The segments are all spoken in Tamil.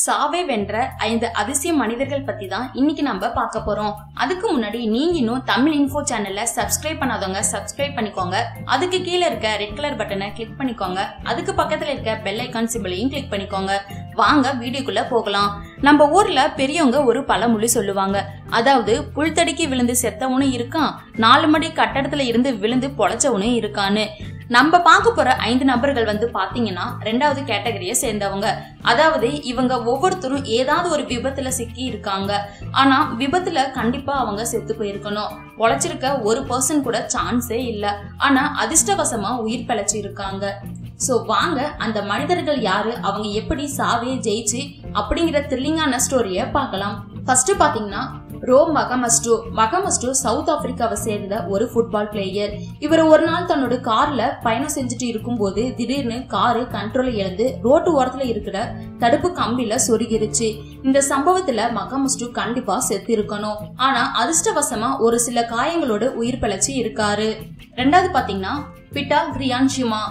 சாவே வென்ற ஐந்து அதிசய மனிதர்கள் பத்தி தான் இன்னைக்கு நம்ம பார்க்க போறோம். அதுக்கு முன்னாடி நீங்க இன்னும் தமிழ் இன்ஃபோ சேனல்ல சப்ஸ்கிரைப் பண்ணாதவங்க சப்ஸ்கிரைப் பண்ணிக்கோங்க. அதுக்கு கீழே இருக்க ரெட் கலர் பட்டனை கிளிக் பண்ணிக்கோங்க. அதுக்கு பக்கத்துல இருக்க பெல் ஐக்கான் சிம்பிளையும் கிளிக் பண்ணிக்கோங்க. வாங்க வீடியோக்குள்ள போகலாம். நம்ம ஊர்ல பெரியவங்க ஒரு பழமொழி சொல்லுவாங்க. அதாவது புல்தடிக்கு விழுந்து செத்தவனும் இருக்கான் நாலு மணி கட்டடத்துல இருந்து விழுந்து பொழைச்சவனும் இருக்கான்னு. நம்ம பார்க்க போற ஐந்து நபர்கள் வந்து பாத்தீங்கன்னா ரெண்டாவது கேட்டகரியை சேர்ந்தவங்க. அதாவது இவங்க ஒவ்வொருத்தரும் ஏதாவது ஒரு விபத்துல சிக்கி இருக்காங்க. ஆனா விபத்துல கண்டிப்பா அவங்க செத்து போயிருக்கணும். உழைச்சிருக்க ஒரு பர்சன் கூட சான்ஸே இல்ல. ஆனா அதிர்ஷ்டவசமா உயிர் பிழைச்சி இருக்காங்க. சோ வாங்க அந்த மனிதர்கள் யாரு? அவங்க எப்படி சாவே ஜெயிச்சு அப்படிங்கிற த்ரில்லிங்கான ஸ்டோரிய பார்க்கலாம். ஃபர்ஸ்ட் பாத்தீங்கன்னா ரோம் மகமஸ்டு மகமஸ்டு சவுத் ஆப்பிரிக்காவை சேர்ந்த ஒரு ஃபுட்பால் பிளேயர் இவர் ஒரு நாள் தன்னோட கார்ல பயணம் செஞ்சுட்டு இருக்கும்போது திடீர்னு காரு கண்ட்ரோலை இழந்து ரோட்டு ஓரத்துல இருக்கிற தடுப்பு கம்பியில சொருகிருச்சு. இந்த சம்பவத்துல மகமஸ்டு கண்டிப்பா செத்து இருக்கணும் ஆனா அதிர்ஷ்டவசமா ஒரு சில காயங்களோட உயிர் பிழைச்சி இருக்காரு. ரெண்டாவது பாத்தீங்கன்னா பிட்டா கிரியான்ஷிமா.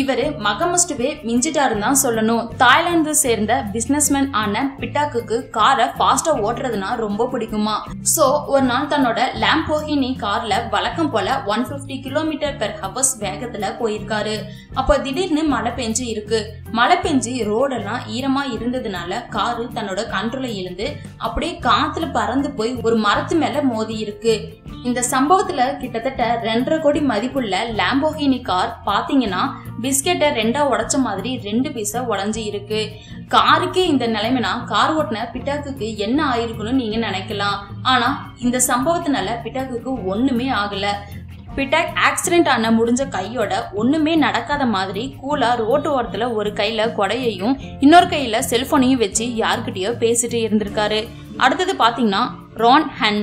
இவரு மகமஸ்டுவே மிஞ்சிட்டாருன்னு தான் சொல்லணும். தாய்லாந்து சேர்ந்த பிசினஸ்மேன் ஆன பிட்டாக்குக்கு காரை ஃபாஸ்டா ஓட்டுறதுனா ரொம்ப பிடிக்குமா? சோ ஒரு நாள் தன்னோட லேம்போஹினி கார்ல வழக்கம் போல one fifty kilometre per hours வேகத்துல போயிருக்காரு. அப்ப திடீர்னு மழை பெஞ்சு இருக்கு. மழை பெஞ்சு ரோடெல்லாம் ஈரமா இருந்ததுனால காரு தன்னோட கண்ட்ரோல இழந்து அப்படியே காத்துல பறந்து போய் ஒரு மரத்து மேல மோதி இருக்கு. இந்த சம்பவத்துல கிட்டத்தட்ட ரெண்டரை கோடி மதிப்புள்ள லேம்போஹினி கார் பாத்தீங்கன்னா பிஸ்கெட்டை ரெண்டா உடைச்ச மாதிரி ரெண்டு பீஸா உடஞ்சி இருக்கு. காருக்கே இந்த நிலைமைனா கார் ஓட்டின பிட்டாக்குக்கு என்ன ஆயிருக்குன்னு நீங்க நினைக்கலாம். ஆனா இந்த சம்பவத்தினால பிட்டாக்குக்கு ஒண்ணுமே ஆகல. பிட்டாக் ஆக்சிடென்ட் ஆன முடிஞ்ச கையோட ஒண்ணுமே நடக்காத மாதிரி கூலா ரோட்டு ஓரத்துல ஒரு கையில கொடையையும் இன்னொரு கையில செல்போனையும் வச்சு யார்கிட்டயோ பேசிட்டு இருந்திருக்காரு. அடுத்தது பாத்தீங்கன்னா ரான் ஹன்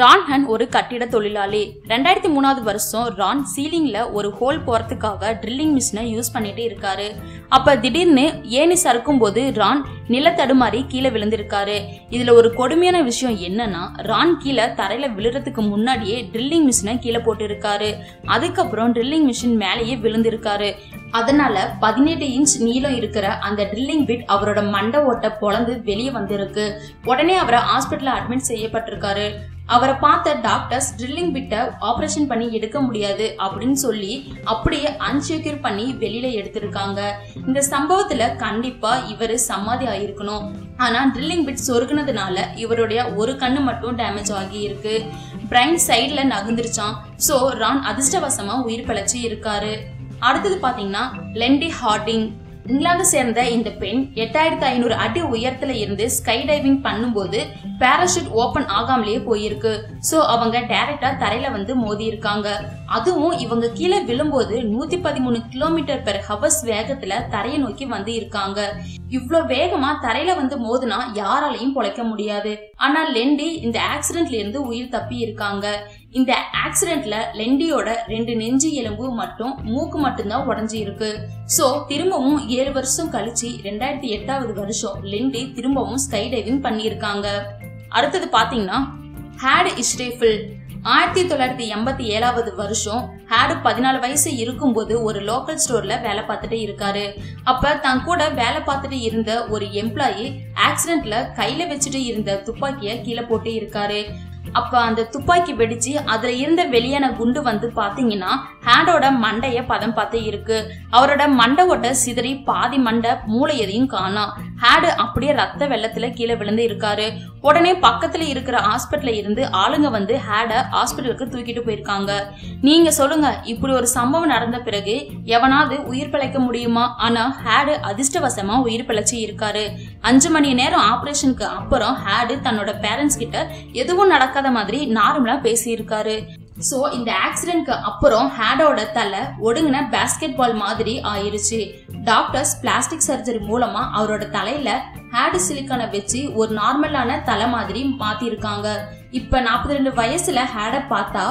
ரான் ஹன் ஒரு கட்டிட தொழிலாளி. ரெண்டாயிரத்தி மூணாவது வருஷம் ரான் சீலிங்ல ஒரு ஹோல் போறதுக்காக ட்ரில்லிங் மிஷினை யூஸ் பண்ணிட்டு இருக்காரு. அப்ப திடீர்னு ஏணி சறுக்கும் போது ரான் நிலத்தடுமாறி கீழே விழுந்திருக்காரு. இதுல ஒரு கொடுமையான விஷயம் என்னன்னா ரான் கீழே தரையில விழுறதுக்கு முன்னாடியே ட்ரில்லிங் மிஷினை கீழே போட்டு இருக்காரு அதுக்கப்புறம் ட்ரில்லிங் மிஷின் மேலேயே விழுந்திருக்காரு. அதனால பதினெட்டு இன்ச் நீளம் இருக்கிற அந்த ட்ரில்லிங் பிட் அவரோட மண்டை ஓட்ட பொழந்து வெளியே வந்திருக்கு. உடனே அவரை ஹாஸ்பிட்டல் அட்மிட் செய்யப்பட்டிருக்காரு. அவரை பார்த்த டாக்டர்ஸ் ட்ரில்லிங் பிட்டை ஆபரேஷன் பண்ணி எடுக்க முடியாது அப்படின்னு சொல்லி அப்படியே அன்செக்யூர் பண்ணி வெளியில எடுத்திருக்காங்க. இந்த சம்பவத்துல கண்டிப்பா இவரு சமாதி ஆயிருக்கணும். ஆனா ட்ரில்லிங் பிட் சொருக்குனதுனால இவருடைய ஒரு கண்ணு மட்டும் டேமேஜ் ஆகி இருக்கு. பிரைன் சைட்ல நகுந்துருச்சான் சோ ரான் அதிர்ஷ்டவசமா உயிர் பிழைச்சி இருக்காரு. அடுத்தது பாத்தீங்கன்னா லெண்டி ஹார்டிங் இங்கிலாந்து சேர்ந்த இந்த பெண் எட்டாயிரத்தி ஐநூறு அடி உயரத்துல இருந்து ஸ்கை டைவிங் பண்ணும்போது பேராஷூட் ஓபன் ஆகாமலேயே போயிருக்கு. சோ அவங்க டைரக்டா தரையில வந்து மோதி இருக்காங்க. அதுவும் இவங்க கீழே விழும்போது நூத்தி பதிமூணு கிலோமீட்டர் பெர் ஹவர்ஸ் வேகத்துல தரையை நோக்கி வந்து இருக்காங்க. இவ்வளோ வேகமா தரையில வந்து மோதுனா யாராலையும் பொழைக்க முடியாது. ஆனா லெண்டி இந்த ஆக்சிடென்ட்ல இருந்து உயிர் தப்பி இருக்காங்க. இந்த ஆக்சிடென்ட்ல லெண்டியோட ரெண்டு நெஞ்சு எலும்பு மட்டும் மூக்கு மட்டும்தான் உடஞ்சி இருக்கு. சோ திரும்பவும் ஏழு வருஷம் கழிச்சு ரெண்டாயிரத்தி எட்டாவது வருஷம் லெண்டி திரும்பவும் ஸ்கை டைவிங் பண்ணியிருக்காங்க. அடுத்தது பாத்தீங்கன்னா ஹேட் இஸ்ரேஃபில் ஆயிரத்தி தொள்ளாயிரத்தி எண்பத்தி ஏழாவது வருஷம் ஹேடு பதினாலு வயசு இருக்கும்போது ஒரு லோக்கல் ஸ்டோர்ல வேலை பார்த்துட்டு இருக்காரு. அப்ப தன் கூட வேலை பார்த்துட்டு இருந்த ஒரு எம்ப்ளாயி ஆக்சிடென்ட்ல கையில வச்சுட்டு இருந்த துப்பாக்கிய கீழே போட்டு இருக்காரு. அப்ப அந்த துப்பாக்கி வெடிச்சு அதுல இருந்த வெளியான குண்டு வந்து பாத்தீங்கன்னா ஹேண்டோட மண்டைய பதம் பார்த்து இருக்கு. அவரோட மண்டை ஓட்ட சிதறி பாதி மண்டை மூளை எதையும் ஹேடு அப்படியே ரத்த வெள்ளத்துல கீழே விழுந்து இருக்காரு. உடனே பக்கத்துல இருக்கிற ஹாஸ்பிட்டல்ல இருந்து ஆளுங்க வந்து ஹேட ஹாஸ்பிட்டலுக்கு தூக்கிட்டு போயிருக்காங்க. நீங்க சொல்லுங்க இப்படி ஒரு சம்பவம் நடந்த பிறகு எவனாவது உயிர் பிழைக்க முடியுமா? ஆனா ஹேடு அதிர்ஷ்டவசமா உயிர் பிழைச்சி இருக்காரு. அஞ்சு மணி நேரம் ஆபரேஷனுக்கு அப்புறம் ஹேடு தன்னோட பேரண்ட்ஸ் கிட்ட எதுவும் நடக்காத மாதிரி நார்மலா பேசியிருக்காரு. ஸோ இந்த ஆக்சிடென்ட்க்கு அப்புறம் ஹேடோட தலை ஒடுங்கின பேஸ்கெட் பால் மாதிரி ஆயிருச்சு. டாக்டர்ஸ் பிளாஸ்டிக் சர்ஜரி மூலமா அவரோட தலையில ஹேடு சிலிக்கான வச்சு ஒரு நார்மலான தலை மாதிரி மாத்திருக்காங்க. இப்ப நாற்பத்தி ரெண்டு வயசுல ஹேட பார்த்தா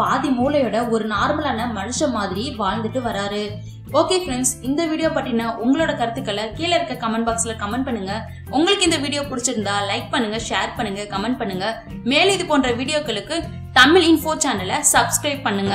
பாதி மூளையோட ஒரு நார்மலான மனுஷன் மாதிரி வாழ்ந்துட்டு வராரு. ஓகே ஃப்ரெண்ட்ஸ் இந்த வீடியோ பற்றின உங்களோட கருத்துக்களை கீழே இருக்க கமெண்ட் பாக்ஸில் கமெண்ட் பண்ணுங்க. உங்களுக்கு இந்த வீடியோ பிடிச்சிருந்தா லைக் பண்ணுங்க ஷேர் பண்ணுங்க கமெண்ட் பண்ணுங்க. மேலும் இது போன்ற வீடியோக்களுக்கு தமிழ் இன்ஃபோ சேனலை சப்ஸ்கிரைப் பண்ணுங்க.